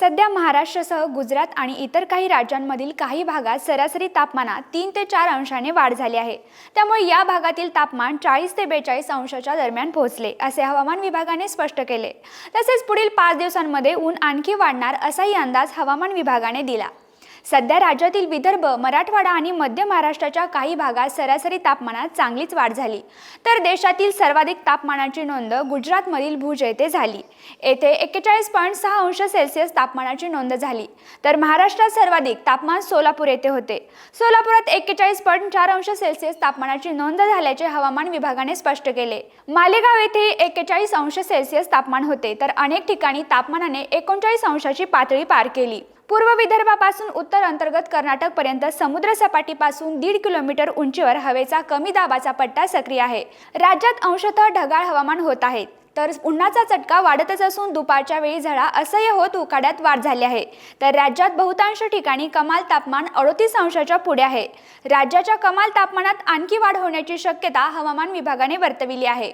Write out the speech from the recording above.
सध्या महाराष्ट्रासह गुजरात आणि इतर काही राज्यांमधील काही भागात सरासरी तापमानात तीन ते चार अंशाने वाढ झाली आहे. त्यामुळे या भागातील तापमान चाळीस ते बेचाळीस अंशाच्या दरम्यान पोहोचले असे हवामान विभागाने स्पष्ट केले. तसेच पुढील पाच दिवसांमध्ये ऊन आणखी वाढणार असाही अंदाज हवामान विभागाने दिला. सध्या राज्यातील विदर्भ मराठवाडा आणि मध्य महाराष्ट्राच्या काही भागात सरासरी तापमानात चांगलीच वाढ झाली. तर देशातील सर्वाधिक तापमानाची नोंद गुजरातमधील भुज येथे झाली. येथे एक्केचाळीस पॉईंट सहा अंश सेल्सिअस तापमानाची नोंद झाली. तर महाराष्ट्रात सर्वाधिक तापमान सोलापूर येथे होते. सोलापुरात एक्केचाळीस पॉईंट चार अंश सेल्सिअस तापमानाची नोंद झाल्याचे हवामान विभागाने स्पष्ट केले. मालेगाव येथे एक्केचाळीस अंश सेल्सिअस तापमान होते. तर अनेक ठिकाणी तापमानाने एकोणचाळीस अंशाची पातळी पार केली. पूर्व विदर्भापासून उत्तर अंतर्गत कर्नाटक पर्यंत समुद्र सपाटीपासून दीड किलोमीटर उंचीवर हवेचा कमी दाबाचा पट्टा सक्रिय आहे. राज्यात अंशतः ढगाळ हवामान होत आहे. तर उन्हाचा चटका वाढतच असून दुपारच्या वेळी झळा असह्य होत उकाड्यात वाढ झाली आहे. तर राज्यात बहुतांश ठिकाणी कमाल तापमान अडोतीस अंशाच्या पुढे आहे. राज्याच्या कमाल तापमानात आणखी वाढ होण्याची शक्यता हवामान विभागाने वर्तविली आहे.